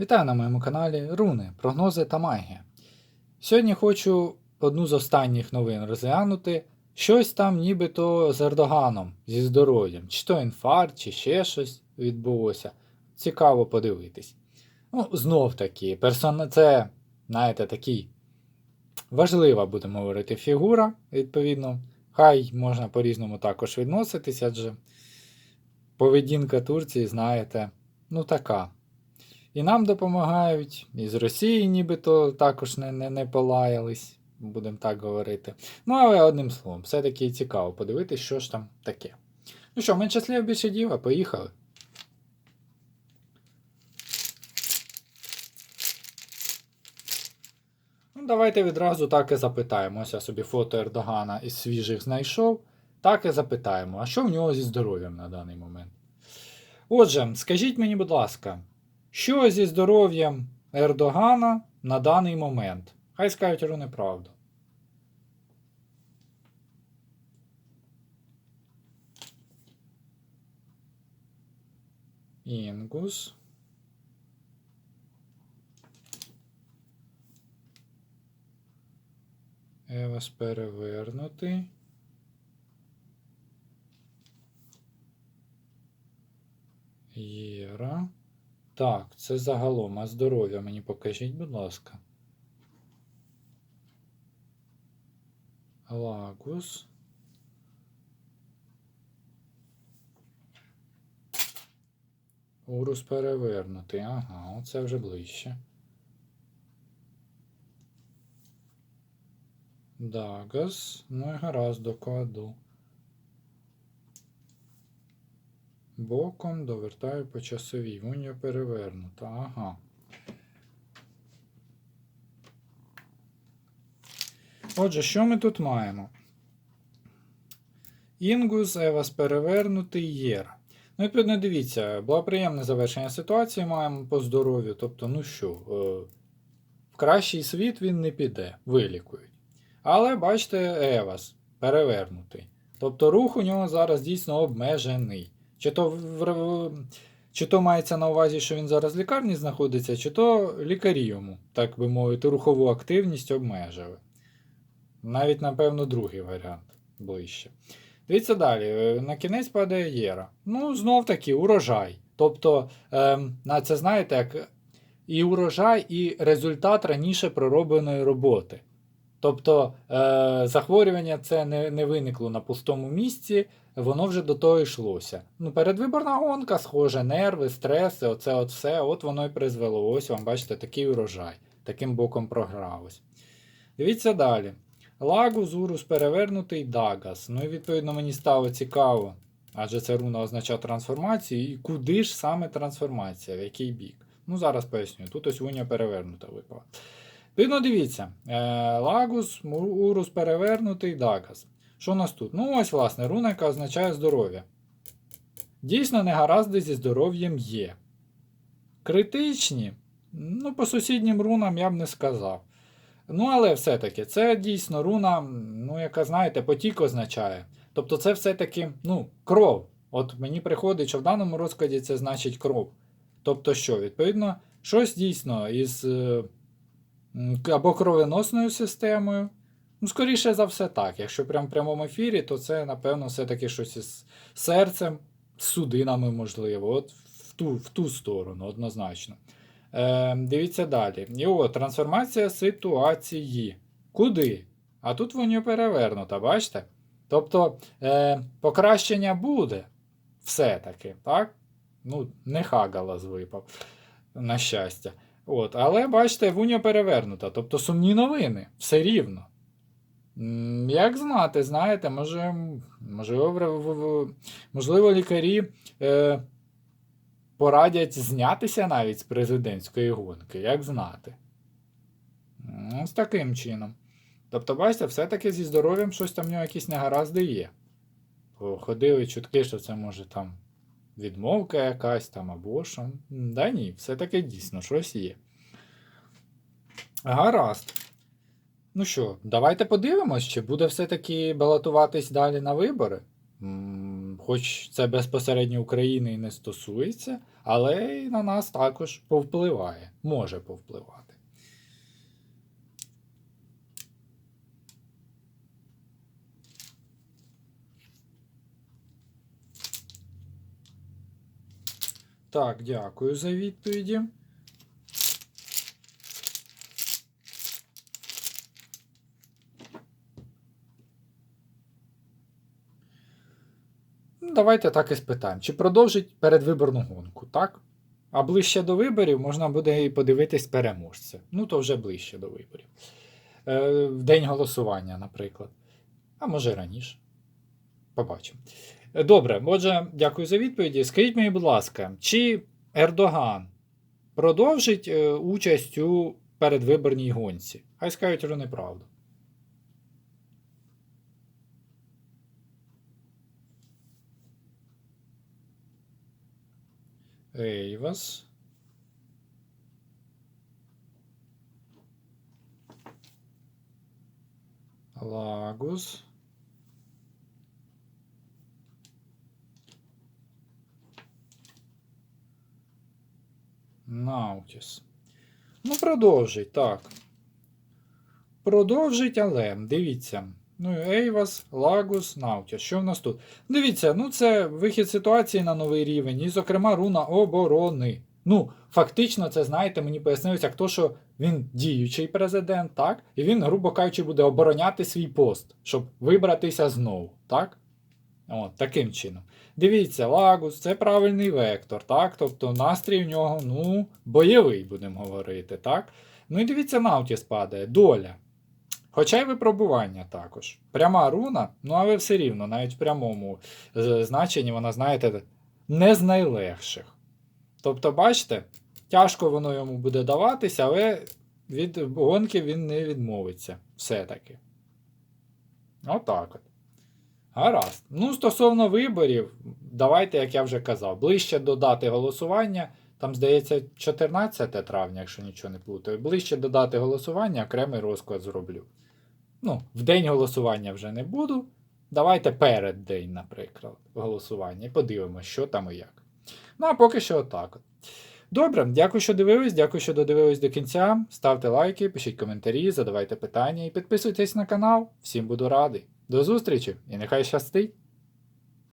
Вітаю на моєму каналі Руни, прогнози та магія. Сьогодні хочу одну з останніх новин розглянути. Щось там нібито з Ердоганом зі здоров'ям, чи то інфаркт, чи ще щось відбулося. Цікаво подивитись. Ну, знов таки, персона... це, знаєте, такий важлива, будемо говорити, фігура, відповідно. Хай можна по-різному також відноситись, адже поведінка Турції, знаєте, ну така. І нам допомагають, і з Росії нібито також не, не, не полаялись, будемо так говорити. Ну, але одним словом, все-таки цікаво подивитись, що ж там таке. Ну що, менше слів більше діла, поїхали. Ну, давайте відразу так і запитаємо. Ось я собі фото Ердогана із свіжих знайшов. Так і запитаємо, а що в нього зі здоров'ям на даний момент? Отже, скажіть мені, будь ласка, що зі здоров'ям Ердогана на даний момент? Хай скажуть руни правду. Інгус. Евас перевернутий. Єра. Так, це загалом, а здоров'я мені покажіть, будь ласка. Лагус. Урус перевернутий. Ага, оце вже ближче. Дагас. Ну і гаразд докладу. Боком довертаю по часовій. Унія перевернута. Ага. Отже, що ми тут маємо? Інгус, Евас перевернутий, Єра. Ну, відповідно, дивіться, благоприємне завершення ситуації маємо по здоров'ю. Тобто, ну що, е, в кращий світ він не піде, вилікують. Але бачите, Евас перевернутий. Тобто рух у нього зараз дійсно обмежений. Чи то, чи то мається на увазі, що він зараз в лікарні знаходиться, чи то лікарі йому, так би мовити, рухову активність обмежили. Навіть, напевно, другий варіант ближче. Дивіться далі, е, на кінець падає Єра. Ну, знов таки, урожай. Тобто, ем, на це знаєте, як і урожай, і результат раніше проробленої роботи. Тобто е, захворювання це не, не виникло на пустому місці, воно вже до того йшлося. Ну, передвиборна гонка, схоже, нерви, стреси, оце от все, от воно і призвело. Ось вам, бачите, такий урожай. Таким боком програлось. Дивіться далі. Лагус, Урус перевернутий, Дагас. Ну і відповідно мені стало цікаво, адже це руна означає трансформацію. І куди ж саме трансформація, в який бік? Ну, зараз поясню. Тут ось уня перевернута випала. Відповідно, дивіться. Е, Лагус, Урус перевернутий, Дагас. Що у нас тут? Ну, ось, власне, руна, яка означає здоров'я. Дійсно, негаразди зі здоров'ям є. Критичні. Ну, по сусіднім рунам я б не сказав. Ну, але все-таки, це дійсно руна, ну, яка, знаєте, потік означає. Тобто, це все-таки ну, кров. От мені приходить, що в даному розкладі це значить кров. Тобто, що, відповідно, щось дійсно із е, або кровоносною системою. Ну, скоріше за все, так. Якщо прям в прямому ефірі, то це, напевно, все-таки щось із серцем, з судинами, можливо. От в ту, в ту сторону, однозначно. Е, дивіться далі. І от, трансформація ситуації. Куди? А тут воно перевернута, бачите? Тобто е, покращення буде. Все-таки, так? Ну, не хагалас випав, на щастя. От, Але бачите, вуня перевернута. Тобто сумні новини, все рівно. Як знати, знаєте, може, можливо, можливо лікарі е, порадять знятися навіть з президентської гонки, як знати. З таким чином. Тобто, бачите, все-таки зі здоров'ям щось там в нього якісь негаразди є. Ходили чутки, що це може там відмовка якась там або що. Да ні, все-таки дійсно щось є. Гаразд. Ну що, давайте подивимось, чи буде все-таки балотуватись далі на вибори. Хоч це безпосередньо України і не стосується, але й на нас також повпливає, може повпливати. Так, дякую за відповіді. Ну, Давайте так і спитаємо. Чи продовжить передвиборну гонку, так? А ближче до виборів можна буде і подивитись переможця. Ну, то вже ближче до виборів. Е, в день голосування, наприклад. А може раніше. Побачимо. Добре, отже, дякую за відповіді. Скажіть мені, будь ласка, чи Ердоган продовжить е, участь у передвиборній гонці? Хай скажуть вже неправду. Ейвас. Лагус. Наутіс. Ну, продовжить, так. Продовжить, але дивіться. Ну, Ейвас, Лагус, Наутіс. Що в нас тут? Дивіться, ну це вихід ситуації на новий рівень, і, зокрема, руна оборони. Ну, фактично, це, знаєте, мені пояснилось, як то, що він діючий президент, так? І він, грубо кажучи, буде обороняти свій пост, щоб вибратися знову, так? От, таким чином. Дивіться, Лагус це правильний вектор, так? Тобто настрій в нього, ну, бойовий, будемо говорити, так? Ну і дивіться, Наутіс падає, доля. Хоча й випробування також. Пряма руна, ну але все рівно, навіть в прямому е, значенні вона, знаєте, не з найлегших. Тобто, бачите, тяжко воно йому буде даватися, але від гонки він не відмовиться. Все-таки. Отак от. Гаразд. Ну, стосовно виборів, давайте, як я вже казав, ближче до дати голосування. Там, здається, 14 травня, якщо нічого не плутаю. Ближче до дати голосування окремий розклад зроблю. Ну, в день голосування вже не буду. Давайте перед день, наприклад, голосування. І подивимося, що там і як. Ну, а поки що отак. Добре, дякую, що дивились, дякую, що додивились до кінця. Ставте лайки, пишіть коментарі, задавайте питання і підписуйтесь на канал. Всім буду радий. До зустрічі і нехай щастить!